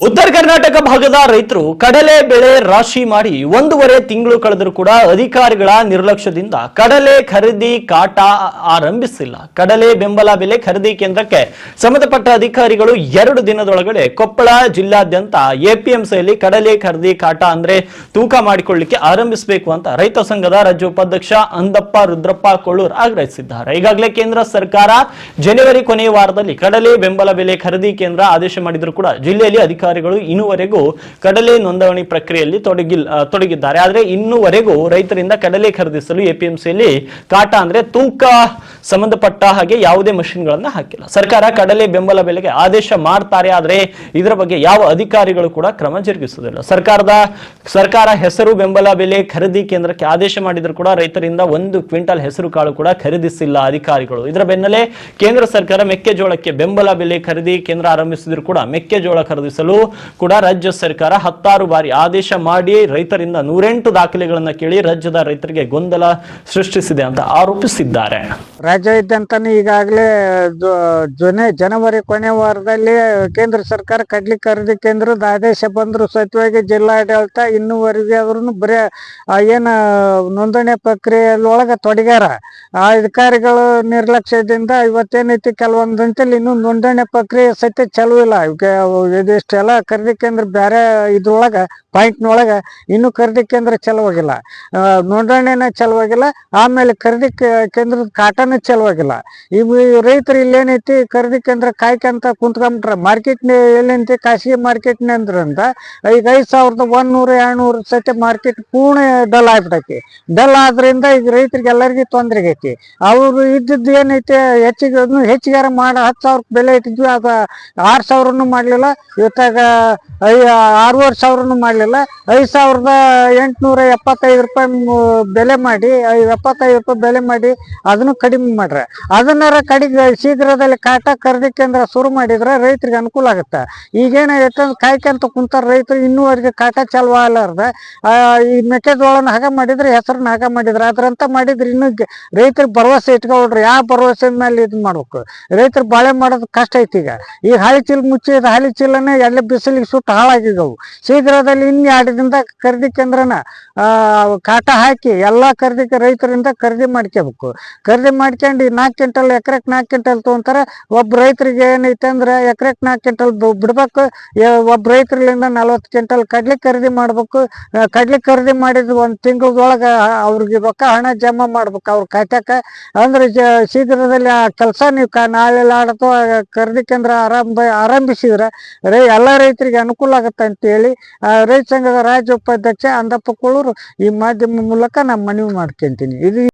ఉద్ధార్ ಕರ್ನಾಟಕ ಭಾಗದ ರೈತರು ಕಡಲೆ ಬೆಳೆ ರಾಶಿ ಮಾಡಿ ಒಂದೂವರೆ ತಿಂಗಳು ಕಳೆದರೂ ಕೂಡ ಅಧಿಕಾರಿಗಳ ನಿರ್ಲಕ್ಷ್ಯದಿಂದ ಕಡಲೆ ಖರೀದಿ ಕಾಟ ಆರಂಭಿಸಿಲ್ಲ. ಕಡಲೆ ಬೆಂಬಲ ಬೆಲೆ ಖರೀದಿ ಕೇಂದ್ರಕ್ಕೆ ಸಂಬಂಧಪಟ್ಟ ಅಧಿಕಾರಿಗಳು ಎರಡು ದಿನದೊಳಗಡೆ ಕೊಪ್ಪಳ ಜಿಲ್ಲಾದ್ಯಂತ ಎಪಿಎಂಸಿಯಲ್ಲಿ ಕಡಲೆ ಖರೀದಿ ಕಾಟ ಅಂದ್ರೆ ತೂಕ ಮಾಡಿಕೊಳ್ಳಿಕ್ಕೆ ಆರಂಭಿಸಬೇಕು ಅಂತ ರೈತ ಸಂಘದ ರಾಜ್ಯ ಉಪಾಧ್ಯಕ್ಷ ಅಂದಪ್ಪ ರುದ್ರಪ್ಪ ಕೊಳ್ಳೂರ್ ಆಗ್ರಹಿಸಿದ್ದಾರೆ. ಈಗಾಗಲೇ ಕೇಂದ್ರ ಸರ್ಕಾರ ಜನವರಿ ಕೊನೆಯ ವಾರದಲ್ಲಿ ಕಡಲೆ ಬೆಂಬಲ ಬೆಲೆ ಖರೀದಿ ಕೇಂದ್ರ ಆದೇಶ ಮಾಡಿದ್ರು ಕೂಡ ಜಿಲ್ಲೆಯಲ್ಲಿ ಅಧಿಕಾರಿಗಳು ಇನ್ನೂವರೆಗೂ ಕಡಲೆ ನೋಂದಣಿ ಪ್ರಕ್ರಿಯೆಯಲ್ಲಿ ತೊಡಗಿಲ್ ತೊಡಗಿದ್ದಾರೆ. ಆದರೆ ಇನ್ನುವರೆಗೂ ರೈತರಿಂದ ಕಡಲೆ ಖರೀದಿಸಲು ಎಪಿಎಂಸಿಯಲ್ಲಿ ಕಾಟ ಅಂದ್ರೆ ತೂಕ ಸಂಬಂಧಪಟ್ಟ ಹಾಗೆ ಯಾವುದೇ ಮಷಿನ್ಗಳನ್ನ ಹಾಕಿಲ್ಲ. ಸರ್ಕಾರ ಕಡಲೆ ಬೆಂಬಲ ಬೆಲೆಗೆ ಆದೇಶ ಮಾಡ್ತಾರೆ. ಆದ್ರೆ ಇದರ ಬಗ್ಗೆ ಯಾವ ಅಧಿಕಾರಿಗಳು ಕೂಡ ಕ್ರಮ ಜರುಗಿಸುವುದಿಲ್ಲ. ಸರ್ಕಾರದ, ಸರ್ಕಾರ ಹೆಸರು ಬೆಂಬಲ ಬೆಲೆ ಖರೀದಿ ಕೇಂದ್ರಕ್ಕೆ ಆದೇಶ ಮಾಡಿದ್ರು ಕೂಡ ರೈತರಿಂದ ಒಂದು ಕ್ವಿಂಟಲ್ ಹೆಸರು ಕಾಳು ಕೂಡ ಖರೀದಿಸಿಲ್ಲ ಅಧಿಕಾರಿಗಳು. ಇದರ ಬೆನ್ನಲ್ಲೇ ಕೇಂದ್ರ ಸರ್ಕಾರ ಮೆಕ್ಕೆಜೋಳಕ್ಕೆ ಬೆಂಬಲ ಬೆಲೆ ಖರೀದಿ ಕೇಂದ್ರ ಆರಂಭಿಸಿದ್ರು ಕೂಡ ಮೆಕ್ಕೆಜೋಳ ಖರೀದಿಸಲು ಕೂಡ ರಾಜ್ಯ ಸರ್ಕಾರ ಹತ್ತಾರು ಬಾರಿ ಆದೇಶ ಮಾಡಿ ರೈತರಿಂದ ನೂರೆಂಟು ದಾಖಲೆಗಳನ್ನ ಕೇಳಿ ರಾಜ್ಯದ ರೈತರಿಗೆ ಗೊಂದಲ ಸೃಷ್ಟಿಸಿದೆ ಅಂತ ಆರೋಪಿಸಿದ್ದಾರೆ. ರಾಜ್ಯ ಇದ್ದಂತಾನೆ ಈಗಾಗಲೇ ಜನ, ಜನವರಿ ಕೊನೆ ವಾರದಲ್ಲಿ ಕೇಂದ್ರ ಸರ್ಕಾರ ಕಡ್ಲಿ ಖರೀದಿ ಕೇಂದ್ರದ ಆದೇಶ ಬಂದ್ರು ಸತ್ಯವಾಗಿ ಜಿಲ್ಲಾಡಳಿತ ಇನ್ನೂವರೆಗೆ ಅವ್ರನ್ನು ಬರೀ ಏನ ನೋಂದಣಿ ಪ್ರಕ್ರಿಯೆಯೊಳಗೆ ತೊಡಗ್ಯಾರ. ಆ ಅಧಿಕಾರಿಗಳು ನಿರ್ಲಕ್ಷ್ಯದಿಂದ ಇವತ್ತೇನೈತಿ ಕೆಲವೊಂದು ಹಂತಲ್ಲಿ ಇನ್ನೂ ನೋಂದಣಿ ಪ್ರಕ್ರಿಯೆ ಸತ್ಯ ಚಲೋ ಇಲ್ಲ. ಈಗ ಇದಿಷ್ಟೆಲ್ಲ ಖರೀದಿ ಕೇಂದ್ರ ಬ್ಯಾರೆ ಇದ್ರೊಳಗೆ ಪಾಯಿಂಟ್ನೊಳಗೆ ಇನ್ನೂ ಖರೀದಿ ಕೇಂದ್ರ ಚಲುವಾಗಿಲ್ಲ ನೋಂದಣಿನ ಚಲುವಾಗಿಲ್ಲ ಆಮೇಲೆ ಖರೀದಿ ಕೇಂದ್ರದ ಕಾಟನೂ ಚಲುವಾಗಿಲ್ಲ ಇವು ರೈತರು ಇಲ್ಲೇನೈತಿ ಖರೀದಿ ಕೇಂದ್ರ ಕಾಯ್ಕೊಂತ ಕುಂತ್ಕೊಂಬಿಟ್ರ ಮಾರ್ಕೆಟ್ ಎಲ್ಲೈತಿ ಖಾಸಗಿ ಮಾರ್ಕೆಟ್ ಅಂದ್ರಂತ ಈಗ ಐದ್ ಸಾವಿರದ ಒಂದ್ನೂರ, ಎರಡ್ನೂರು ಸತಿ ಮಾರ್ಕೆಟ್ ಪೂರ್ಣ ಡಲ್ ಆಗ್ಬಿಟ್ಟೈತಿ ಡಲ್ ಆದ್ರಿಂದ ಈಗ ರೈತರಿಗೆ ಎಲ್ಲರಿಗೂ ತೊಂದ್ರೆ ಆಗೈತಿ. ಅವರು ಇದ್ದಿದ್ದು ಏನೈತಿ ಹೆಚ್ಚಿಗೆ ಹೆಚ್ಚಿಗೆ ಮಾಡಿ, ಹತ್ತು ಸಾವಿರ ಬೆಲೆ ಇಟ್ಟಿದ್ವಿ ಆಗ ಆರು ಸಾವಿರನು ಮಾಡಲಿಲ್ಲ. ಇವತ್ತಾಗ ಐ, ಆರೂವರೆ ಸಾವಿರನು ಮಾಡ್ಲಿಲ್ಲ. ಐದ್ ಸಾವಿರದ ಎಂಟ್ನೂರ ಎಪ್ಪತ್ತೈದು ರೂಪಾಯಿ ಬೆಲೆ ಮಾಡಿ ಎಪ್ಪತ್ತೈದು ರೂಪಾಯಿ ಬೆಲೆ ಮಾಡಿ ಅದನ್ನು ಕಡಿಮೆ ಮಾಡ್ರೆ. ಅದನ್ನಾರ ಕಡಿಗೆ ಶೀಘ್ರದಲ್ಲಿ ಕಾಟ ಖರೀದಿ ಕೇಂದ್ರ ಶುರು ಮಾಡಿದ್ರೆ ರೈತರಿಗೆ ಅನುಕೂಲ ಆಗುತ್ತೆ. ಈಗೇನಾಗೈತೆ ಅಂದ್ರೆ ಕಾಯ್ಕೊಂತ ಕುಂತಾರ ರೈತರು ಇನ್ನೂವರೆಗೆ ಕಾಟ ಚಾಲು ಆ, ಈ ಮೆಕ್ಕೆಜೋಳನ ಹಾಗೆ ಮಾಡಿದ್ರೆ ಹೆಸರನ್ನ ಹಾಗೆ ಮಾಡಿದ್ರೆ ಅದ್ರಂತ ಮಾಡಿದ್ರೆ ಇನ್ನು ರೈತರಿಗೆ ಭರವಸೆ ಇಟ್ಕೊಳ್ರಿ. ಯಾವ ಭರವಸೆ ಮೇಲೆ ಇದು ಮಾಡ್ಬೇಕು? ರೈತರು ಬಾಳೆ ಮಾಡೋದು ಕಷ್ಟ ಐತಿ ಈಗ. ಈ ಹಾಲಿ ಚೀಲ ಮುಚ್ಚಿದ ಹಾಲಿ ಚೀಲನೇ ಎಲ್ಲ ಬಿಸಿಲಿಗೆ ಸುಟ್ಟು ಹಾಳಾಗಿದ್ದವು ಶೀಘ್ರದಲ್ಲಿ ಇನ್ನು ಎರಡು ಖರೀದಿ ಕೇಂದ್ರನ ಕಾಟ ಹಾಕಿ ಎಲ್ಲಾ ಖರೀದಿ ರೈತರಿಂದ ಖರೀದಿ ಮಾಡ್ಕೋಬೇಕು. ಖರೀದಿ ಮಾಡ್ಕೊಂಡು ನಾಲ್ಕು ಕ್ವಿಂಟಲ್ ಎಕರೆಕ್ ನಾಲ್ಕು ಕ್ವಿಂಟಲ್ ತೊಗೊಂತಾರ, ಒಬ್ಬ ರೈತರಿಗೆ ಏನೈತೆ ಅಂದ್ರೆ ಎಕರೆಕ್ ನಾಲ್ಕು ಕ್ವಿಂಟಲ್ ಬಿಡ್ಬೇಕು. ಒಬ್ಬ ರೈತರಿಂದ ನಲ್ವತ್ತು ಕ್ವಿಂಟಲ್ ಕಡ್ಲಿ ಖರೀದಿ ಮಾಡ್ಬೇಕು. ಕಡ್ಲೆ ಖರೀದಿ ಮಾಡಿದ ಒಂದ್ ತಿಂಗಳದೊಳಗ ಅವ್ರಿಗೆ ರೊಕ್ಕ ಹಣ ಜಮಾ ಮಾಡ್ಬೇಕು ಅವ್ರ ಖಾತ್ಯಾಕ. ಅಂದ್ರೆ ಶೀಘ್ರದಲ್ಲಿ ಆ ಕೆಲಸ ನೀವು ನಾಳೆ ಆಡತೋ ಖರೀದಿ ಕೇಂದ್ರ ಆರಂಭ, ಆರಂಭಿಸಿದ್ರೆ ಎಲ್ಲ ರೈತರಿಗೆ ಅನುಕೂಲ ಆಗುತ್ತೆ ಅಂತೇಳಿ ರೈತ ಸಂಘದ ರಾಜ್ಯ ಉಪಾಧ್ಯಕ್ಷ ಅಂದಪ್ಪ ಕೊಳ್ಳೂರು ಈ ಮಾಧ್ಯಮ ಮೂಲಕ ನಾನು ಮನವಿ ಮಾಡ್ಕೊಂತೀನಿ. ಇದು